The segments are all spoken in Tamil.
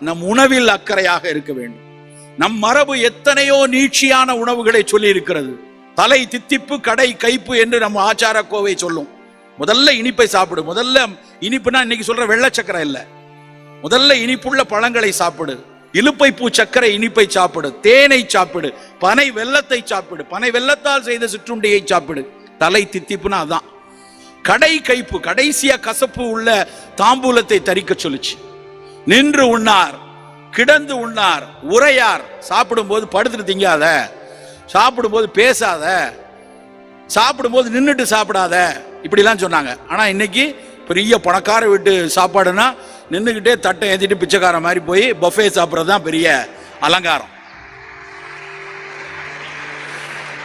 நம் உணவில் அக்கறையாக இருக்க வேண்டும். நம் மரபு எத்தனையோ நீட்சியான உணவுகளை சொல்லி இருக்கிறது தலை தித்திப்பு கடை கைப்பு என்று நம்ம ஆச்சார கோவை சொல்லும். முதல்ல இனிப்பை சாப்பிடு. முதல்ல இனிப்புனா இன்னைக்கு சொல்ற வெள்ள சக்கரை இல்ல. முதல்ல இனிப்புள்ள பழங்களை சாப்பிடு. இலுப்பை பூ சக்கரை இனிப்பை சாப்பிடு. தேனை சாப்பிடு. பனை வெள்ளத்தை சாப்பிடு. பனை வெள்ளத்தால் செய்த சிற்றுண்டியை சாப்பிடு. தலை தித்திப்புனா அதான். கடை கைப்பு கடைசியா கசப்பு உள்ள தாம்பூலத்தை தரிக்க சொல்லுச்சு. நின்று உண்ணார் கிடந்து உண்ணார் உரையார் சாப்பிடும்போது படுத்துட்டு திங்காத சாப்பிடும்போது பேசாத சாப்பிடும்போது நின்றுட்டு சாப்பிடாத. இப்படிலாம் சொன்னாங்க. ஆனால் இன்னைக்கு பெரிய பணக்கார வீட்டு சாப்பாடுனா நின்றுக்கிட்டே தட்டை ஏற்றிட்டு பிச்சைக்கார மாதிரி போய் பஃபே சாப்பிட்றது தான் பெரிய அலங்காரம்.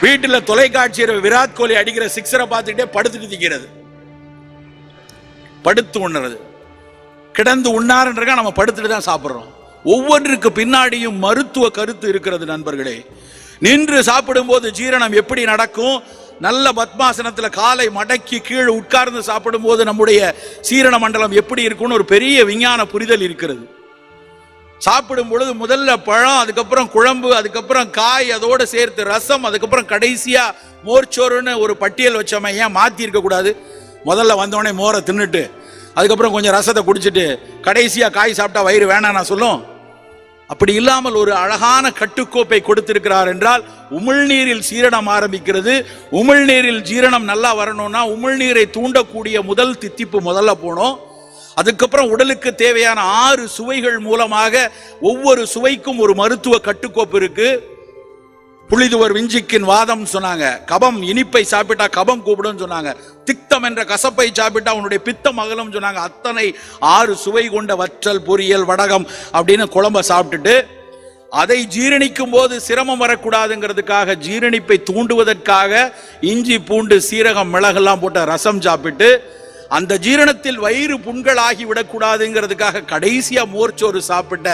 வீட்டில் தொலைக்காட்சியில் விராட் கோலி அடிக்கிற சிக்ஸரை பார்த்துக்கிட்டே படுத்துட்டு திக்கிறது படுத்து உண்ணுறது. கிடந்து உண்ணாருன்றக்கா நம்ம படுத்துட்டு தான் சாப்பிட்றோம். ஒவ்வொன்றுக்கு பின்னாடியும் மருத்துவ கருத்து இருக்கிறது நண்பர்களே. நின்று சாப்பிடும்போது ஜீரணம் எப்படி நடக்கும்? நல்ல பத்மாசனத்தில் காலை மடக்கி கீழே உட்கார்ந்து சாப்பிடும்போது நம்முடைய சீரண மண்டலம் எப்படி இருக்கும்னு ஒரு பெரிய விஞ்ஞான புரிதல் இருக்கிறது. சாப்பிடும் பொழுது முதல்ல பழம் அதுக்கப்புறம் குழம்பு அதுக்கப்புறம் காய் அதோடு சேர்த்து ரசம் அதுக்கப்புறம் கடைசியாக மோர்ச்சோறுன்னு ஒரு பட்டியல் வச்சோமே ஏன் மாற்றி இருக்கக்கூடாது முதல்ல வந்தோடனே மோரை தின்னுட்டு அதுக்கப்புறம் கொஞ்சம் ரசத்தை குடிச்சிட்டு கடைசியாக காய் சாப்பிட்டா வயிறு வேணாம் நான் சொல்லும். அப்படி இல்லாமல் ஒரு அழகான கட்டுக்கோப்பை கொடுத்திருக்கிறார் என்றால் உமிழ்நீரில் சீரணம் ஆரம்பிக்கிறது. உமிழ்நீரில் ஜீரணம் நல்லா வரணும்னா உமிழ்நீரை தூண்டக்கூடிய முதல் தித்திப்பு முதல்ல போனோம். அதுக்கப்புறம் உடலுக்கு தேவையான ஆறு சுவைகள் மூலமாக ஒவ்வொரு சுவைக்கும் ஒரு மருத்துவ கட்டுக்கோப்பு இருக்கு. புளிதுவர் விஞ்சிக்கின் வாதம் சொன்னாங்க. கபம் இனிப்பை சாப்பிட்டா கபம் கூப்பிடும் சொன்னாங்க. பித்தம் என்ற கசப்பை சாப்பிட்டா உன்னுடைய பித்தம் அகலும் சொன்னாங்க. அத்தனை ஆறு சுவை கொண்ட வற்றல் பொரியல் வடகம் அப்படின்னு குழம்ப சாப்பிட்டுட்டு அதை ஜீரணிக்கும் போது சிரமம் வரக்கூடாதுங்கிறதுக்காக ஜீரணிப்பை தூண்டுவதற்காக இஞ்சி பூண்டு சீரகம் மிளகெல்லாம் போட்ட ரசம் சாப்பிட்டு அந்த ஜீரணத்தில் வயிறு புண்களாகி விடக்கூடாதுங்கிறதுக்காக கடைசியா மோர்ச்சோறு சாப்பிட்ட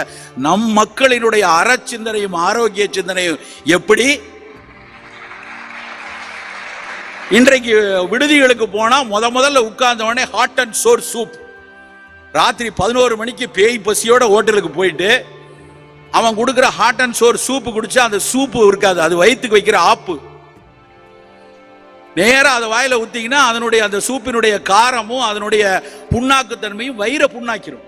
நம் மக்களினுடைய அறச்சிந்தனையும் ஆரோக்கிய சிந்தனையும் எப்படி? இன்றைக்கு விடுதிகளுக்கு போனால் முத முதல்ல உட்கார்ந்த உடனே ஹாட் அண்ட் சோர் சூப் ராத்திரி பதினோரு மணிக்கு பேய் பசியோட ஹோட்டலுக்கு போயிட்டு அவன் கொடுக்குற ஹாட் அண்ட் சோர் சூப்பு குடிச்சா அந்த சூப்பு இருக்காது அது வயிற்றுக்கு வைக்கிற ஆப்பு. நேராக அதை வாயில ஊத்திங்கன்னா அதனுடைய அந்த சூப்பினுடைய காரமும் அதனுடைய புண்ணாக்குத்தன்மையும் வயிறை புண்ணாக்கிரும்.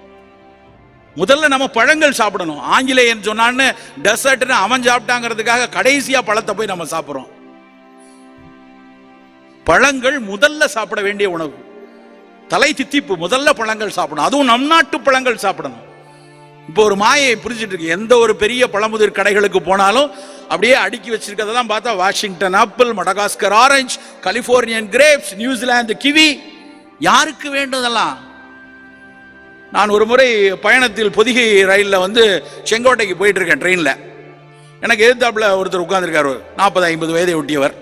முதல்ல நம்ம பழங்கள் சாப்பிடணும். ஆங்கிலேயன் சொன்னான்னு டெசர்ட்னு அவன் சாப்பிட்டாங்கிறதுக்காக கடைசியாக பழத்தை போய் நம்ம சாப்பிட்றோம். பழங்கள் முதல்ல சாப்பிட வேண்டிய உணவு. தலை தித்திப்பு முதல்ல பழங்கள் சாப்பிடணும். அதுவும் நம் நாட்டு பழங்கள் சாப்பிடணும். இப்போ ஒரு மாயை புரிஞ்சிட்டு இருக்கு. எந்த ஒரு பெரிய பழமுதிர் கடைகளுக்கு போனாலும் அப்படியே அடுக்கி வச்சிருக்கிறதெல்லாம் பார்த்தா Washington apple Madagascar orange Californian grapes New Zealand kiwi. யாருக்கு வேண்டும்தெல்லாம் நான் ஒரு முறை பயணத்தில் பொதிகை ரயிலில் வந்து செங்கோட்டைக்கு போயிட்டு இருக்கேன் ட்ரெயினில். எனக்கு எதிர்த்தாப்புல ஒருத்தர் உட்காந்துருக்காரு நாற்பது ஐம்பது வயதை ஒட்டியவர்.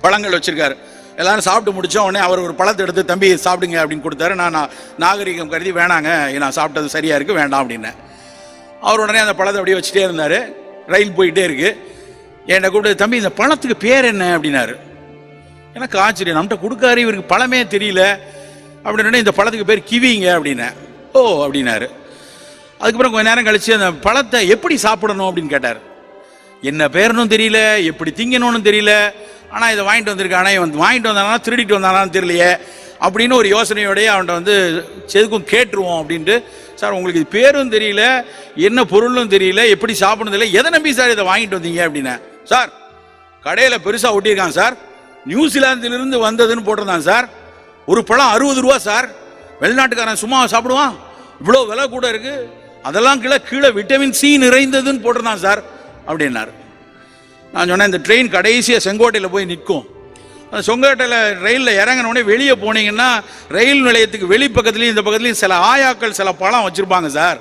பழங்கள் வச்சிருக்காரு. எல்லாரும் சாப்பிட்டு முடிச்ச உடனே அவர் ஒரு பழத்தை எடுத்து தம்பி சாப்பிடுங்க அப்படின்னு கொடுத்தாரு. நான் நாகரிகம் கருதி வேணாங்க. நான் சாப்பிட்டது சரியா இருக்கு வேண்டாம் அப்படின்னேன். அவர் உடனே அந்த பழத்தை அப்படியே வச்சுட்டே இருந்தார். ரயில் போயிட்டே இருக்கு. என்னை கூப்பிட்டு தம்பி இந்த பழத்துக்கு பேர் என்ன? அப்படின்னாரு. எனக்கு ஆச்சரியம். நம்மகிட்ட கொடுக்காரு இவருக்கு பழமே தெரியல. அப்படின்னு இந்த பழத்துக்கு பேர் கிவிங்க அப்படின்னேன். ஓ அப்படின்னாரு. அதுக்கப்புறம் கொஞ்ச நேரம் கழிச்சு அந்த பழத்தை எப்படி சாப்பிடணும் அப்படின்னு கேட்டார். என்ன பேரனும் தெரியல எப்படி திங்கணும்னு தெரியல. ஆனால் இதை வாங்கிட்டு வந்திருக்கானே வந்து வாங்கிட்டு வந்தானா திருடிட்டு வந்தானான்னு தெரியலையே அப்படின்னு ஒரு யோசனையோடய அவன்கிட்ட வந்து செதுக்கும் கேட்டுருவோம் அப்படின்ட்டு. சார் உங்களுக்கு இது பேரும் தெரியல என்ன பொருளும் தெரியல எப்படி சாப்பிடணும் தெரியல எதை நம்பி சார் இதை வாங்கிட்டு வந்தீங்க அப்படின்னு. சார் கடையில் பெருசாக ஒட்டியிருக்கான் சார். நியூசிலாந்திலிருந்து வந்ததுன்னு போட்டிருந்தான் சார். ஒரு பழம் அறுபது ரூபா சார். வெளிநாட்டுக்காரன் சும்மா சாப்பிடுவான். இவ்வளோ விலை கூட இருக்குது அதெல்லாம் கீழே கீழே விட்டமின் சி நிறைந்ததுன்னு போட்டிருந்தான் சார் அப்படின்னாரு. நான் சொன்னேன் இந்த ட்ரெயின் கடைசியாக செங்கோட்டையில் போய் நிற்கும். அந்த செங்கோட்டையில் ரயிலில் இறங்கினோடனே வெளியே போனீங்கன்னா ரயில் நிலையத்துக்கு வெளி பக்கத்துலேயும் இந்த பக்கத்துலேயும் சில ஆயாக்கள் சில பழம் வச்சுருப்பாங்க சார்.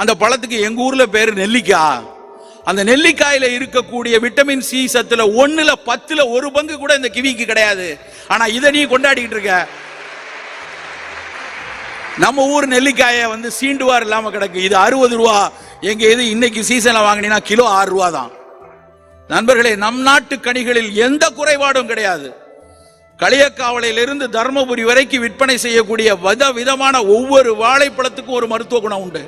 அந்த பழத்துக்கு எங்கள் ஊரில் பேர் நெல்லிக்காய் அந்த நெல்லிக்காயில் இருக்கக்கூடிய விட்டமின் சி சத்துல ஒன்றில் பத்தில் ஒரு பங்கு கூட இந்த கிவிக்கு கிடையாது. ஆனால் இதை நீ கொண்டாடிக்கிட்டு இருக்க. நம்ம ஊர் நெல்லிக்காயை வந்து சீண்டுவார் இல்லாமல் கிடக்கு. இது அறுபது ரூபா. எங்கள் இது இன்னைக்கு சீசனில் வாங்கினீங்கன்னா கிலோ ஆறு ரூபா தான் நண்பர்களே நம் நாட்டு கனிகளில் எந்த குறைபாடும் கிடையாது. களியக்காவலையிலிருந்து தர்மபுரி வரைக்கும் விற்பனை செய்யக்கூடிய வித விதமான ஒவ்வொரு வாழைப்பழத்துக்கும் ஒரு மருத்துவ குணம் உண்டு.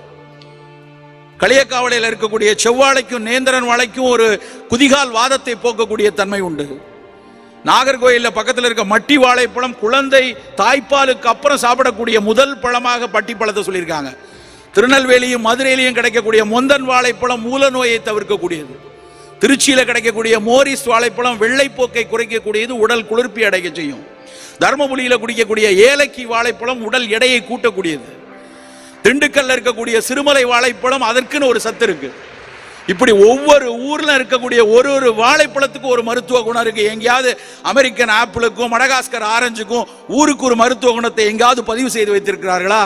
களியக்காவலையில் இருக்கக்கூடிய செவ்வாழைக்கும் நேந்திரன் வாழைக்கும் ஒரு குதிகால் வாதத்தை போக்கக்கூடிய தன்மை உண்டு. நாகர்கோயிலில் பக்கத்தில் இருக்க மட்டி வாழைப்பழம் குழந்தை தாய்ப்பாலுக்கு அப்புறம் சாப்பிடக்கூடிய முதல் பழமாக பட்டி பழத்தை சொல்லியிருக்காங்க. திருநெல்வேலியும் மதுரையிலையும் கிடைக்கக்கூடிய மொந்தன் வாழைப்பழம் மூல நோயை தவிர்க்கக்கூடியது. திருச்சியில் கிடைக்கக்கூடிய மோரிஸ் வாழைப்பழம் வெள்ளைப்போக்கை குறைக்கக்கூடியது உடல் குளிர்ப்பி அடைய செய்யும். தர்மபுரியில் குடிக்கக்கூடிய ஏலக்கி வாழைப்பழம் உடல் எடையை கூட்டக்கூடியது. திண்டுக்கல்ல இருக்கக்கூடிய சிறுமலை வாழைப்பழம் அதற்குன்னு ஒரு சத்து இருக்கு. இப்படி ஒவ்வொரு ஊர்ல இருக்கக்கூடிய ஒரு ஒரு வாழைப்பழத்துக்கும் ஒரு மருத்துவ குணம் இருக்கு. எங்கேயாவது அமெரிக்கன் ஆப்பிளுக்கும் மடகாஸ்கர் ஆரஞ்சுக்கும் ஊருக்கு ஒரு மருத்துவ குணத்தை எங்கேயாவது பதிவு செய்து வைத்திருக்கிறார்களா?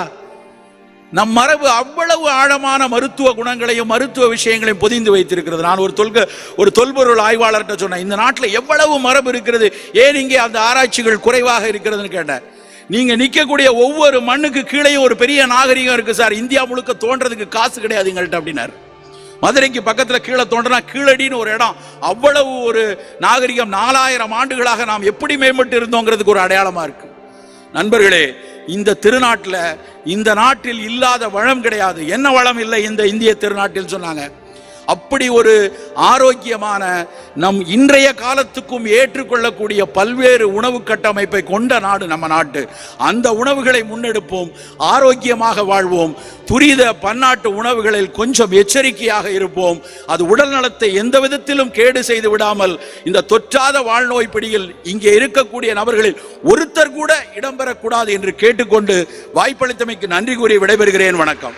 நம் மரபு அவ்வளவு ஆழமான மருத்துவ குணங்களையும் மருத்துவ விஷயங்களையும் பொதிந்து வைத்திருக்கிறது. நான் ஒரு தொல்க ஒரு தொல்பொருள் ஆய்வாளர்கிட்ட சொன்னேன் இந்த நாட்டில் எவ்வளவு மரபு இருக்கிறது ஏன் இங்கே அந்த ஆராய்ச்சிகள் குறைவாக இருக்கிறதுன்னு கேட்டேன். நீங்க நிக்கக்கூடிய ஒவ்வொரு மண்ணுக்கு கீழேயும் ஒரு பெரிய நாகரிகம் இருக்கு சார். இந்தியா முழுக்க தோன்றதுக்கு காசு கிடையாது எங்கள்கிட்ட அப்படின்னாரு. மதுரைக்கு பக்கத்துல கீழே தோன்றனா கீழடின்னு ஒரு இடம். அவ்வளவு ஒரு நாகரிகம் நாலாயிரம் ஆண்டுகளாக நாம் எப்படி மேம்பட்டு இருந்தோங்கிறதுக்கு ஒரு அடையாளமா இருக்கு. நண்பர்களே இந்த திருநாட்டில் இந்த நாட்டில் இல்லாத வளம் கிடையாது. என்ன வளம் இல்லை இந்த இந்திய திருநாட்டில் சொன்னாங்க. அப்படி ஒரு ஆரோக்கியமான நம் இன்றைய காலத்துக்கும் ஏற்றுக்கொள்ளக்கூடிய பல்வேறு உணவு கட்டமைப்பை கொண்ட நாடு நம்ம நாட்டு. அந்த உணவுகளை முன்னெடுப்போம் ஆரோக்கியமாக வாழ்வோம். துரித பன்னாட்டு உணவுகளில் கொஞ்சம் எச்சரிக்கையாக இருப்போம். அது உடல் நலத்தை எந்த விதத்திலும் கேடு செய்து விடாமல் இந்த தொற்றாத வாழ்நோய் பிடியில் இங்கே இருக்கக்கூடிய நபர்களில் ஒருத்தர் கூட இடம்பெறக்கூடாது என்று கேட்டுக்கொண்டு வாய்ப்பளித்தமைக்கு நன்றி கூறி விடைபெறுகிறேன். வணக்கம்.